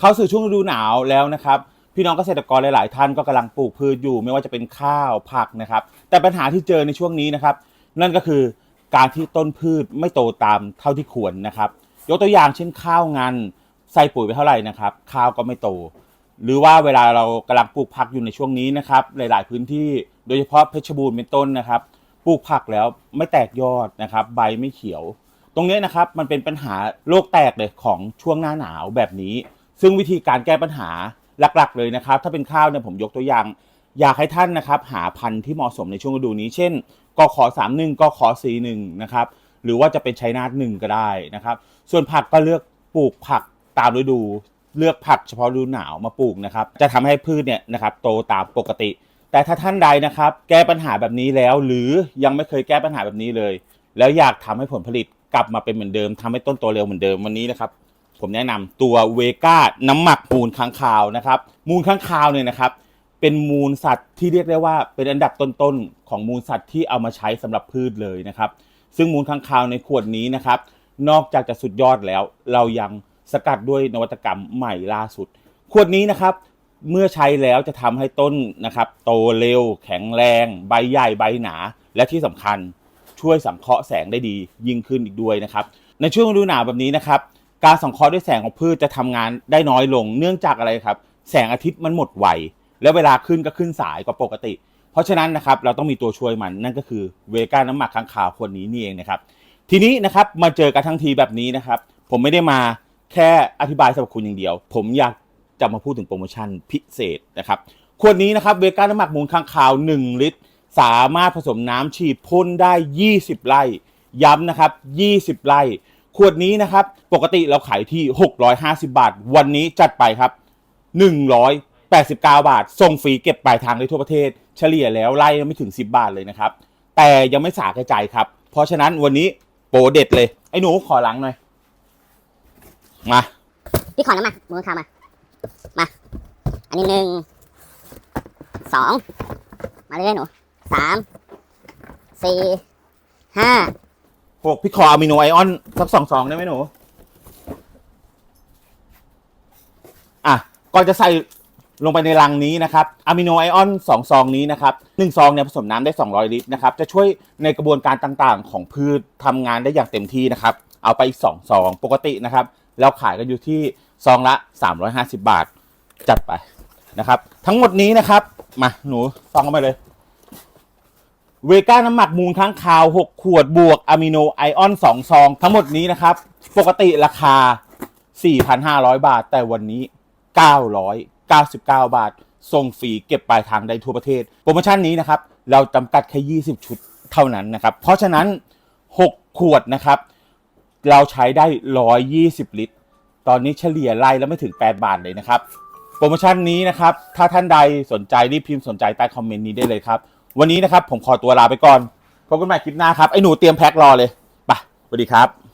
เข้าสู่ช่วงฤดูหนาวแล้วนะครับ พี่น้องเกษตรกรหลาย ๆ ท่านก็กำลังปลูกพืชอยู่ ไม่ว่าจะเป็นข้าวผักนะครับ แต่ปัญหาที่เจอในช่วงนี้นะครับ นั่นก็คือการที่ต้นพืชไม่โตตามเท่าที่ควรนะครับ ยกตัวอย่างเช่นข้าวงานใส่ปุ๋ยไปเท่าไหร่นะครับ ข้าวก็ไม่โต หรือว่าเวลาเรากำลังปลูกผักอยู่ในช่วงนี้นะครับ หลาย ๆ พื้นที่โดยเฉพาะเพชรบูรณ์เป็นต้นนะครับปลูกผักแล้วไม่แตกยอดนะครับ ใบไม่เขียว ตรงนี้นะครับมันเป็นปัญหาโรคแตกเลยของช่วงหน้าหนาวแบบนี้ ซึ่งวิธีการแก้ปัญหาหลักๆ เลยนะครับ ถ้าเป็นข้าวเนี่ยผมยกตัวอย่าง อยากให้ท่านนะครับ หาพันธุ์ที่เหมาะสมในช่วงฤดูนี้ เช่นกขอสามหนึ่งกขอสีหนึ่งนะครับหรือว่าจะเป็นชัยนาทหนึ่งก็ได้นะครับ ส่วนผักก็เลือกปลูกผักตามฤดู เลือกผักเฉพาะฤดูหนาวมาปลูกนะครับ จะทำให้พืชเนี่ยนะครับโตตามปกติ แต่ถ้าท่านใดนะครับ แก้ปัญหาแบบนี้แล้ว หรือยังไม่เคยแก้ปัญหาแบบนี้เลย แล้วอยากทำให้ผลผลิตกลับมาเป็นเหมือนเดิมทำให้ต้นโตเร็วเหมือนเดิมวันนี้นะครับ ผมแนะนำตัวเวก้าน้ำหมักมูลค้างคาวนะครับ มูลค้างคาวเนี่ยนะครับ เป็นมูลสัตว์ที่เรียกได้ว่าเป็นอันดับต้นๆของมูลสัตว์ที่เอามาใช้สำหรับพืชเลยนะครับ ซึ่งมูลค้างคาวในขวดนี้นะครับ นอกจากจะสุดยอดแล้ว เรายังสกัดด้วยนวัตกรรมใหม่ล่าสุด ขวดนี้นะครับเมื่อใช้แล้วจะทำให้ต้นนะครับ โตเร็ว แข็งแรง ใบใหญ่ใบหนา และที่สำคัญช่วยสังเคราะห์แสงได้ดียิ่งขึ้นอีกด้วยนะครับ ในช่วงฤดูหนาวแบบนี้นะครับ การสังเคราะห์ด้วยแสงของพืชจะทำงานได้น้อยลง เนื่องจากอะไรครับ แสงอาทิตย์มันหมดไวแล้วเวลาขึ้นก็ขึ้นสายกว่าปกติ เพราะฉะนั้นนะครับเราต้องมีตัวช่วยมันนั่นก็คือเวก้าน้ำหมักค้างคาวขวดนี้นี่เองนะครับทีนี้นะครับมาเจอกันทั้งทีแบบนี้นะครับผมไม่ได้มาแค่อธิบายสรรพคุณอย่างเดียว ผมอยากจะมาพูดถึงโปรโมชั่นพิเศษนะครับขวดนี้นะครับเวก้าน้ำหมักมูลค้างคาว 1 ลิตร สามารถผสมน้ำฉีดพ่นได้ 20 ไร่ ย้ำนะครับ 20 ไร่ ขวดนี้นะครับ ปกติเราขายที่ 650 บาท วันนี้จัดไปครับ 189 บาท ส่งฟรีเก็บปลายทางได้ทั่วประเทศ เฉลี่ยแล้วไล่ไม่ถึง 10 บาทเลยนะครับ แต่ยังไม่สาแก่ใจครับ เพราะฉะนั้นวันนี้โปรเด็ดเลย ไอ้หนูขอหลังหน่อย มา พี่ขอน้ำมามือขามา มา อันนี้หนึ่ง สอง มาเรื่อยๆหนู สาม สี่ ห้า หกพี่ขออะมิโนไอออนสักสองซองได้ไหมหนู อะ ก่อนจะใส่ลงไปในรังนี้นะครับอะมิโนไอออนสองซองนี้นะครับหนึ่งซองเนี่ยผสมน้ำได้ 200 ลิตรนะครับ จะช่วยในกระบวนการต่างๆ ของพืชทำงานได้อย่างเต็มที่นะครับ เอาไปอีกสองซองปกตินะครับแล้วขายกันอยู่ที่ซองละ 350 บาท จัดไปนะครับ ทั้งหมดนี้นะครับ มาหนูซองเข้ามาเลย เวก้าน้ำหมักมูลค้างคาว 6 ขวดบวกอะมิโนไอออน 2 ซอง ทั้งหมดนี้นะครับ ปกติราคา 4,500 บาท แต่วันนี้ 999 บาท ส่งฟรีเก็บปลายทางได้ทั่วประเทศ โปรโมชั่นนี้นะครับ เราจำกัดแค่ 20 ชุดเท่านั้นนะครับ เพราะฉะนั้น 6 ขวดนะครับ เราใช้ได้ 120 ลิตร ตอนนี้เฉลี่ยไล่แล้วไม่ถึง 8 บาทเลยนะครับ โปรโมชั่นนี้นะครับ ถ้าท่านใดสนใจรีบพิมพ์สนใจใต้คอมเมนต์นี้ได้เลยครับ วันนี้นะครับผมขอตัวลาไปก่อนพบกันใหม่คลิปหน้าครับไอ้หนูเตรียมแพ็ครอเลยไปสวัสดีครับ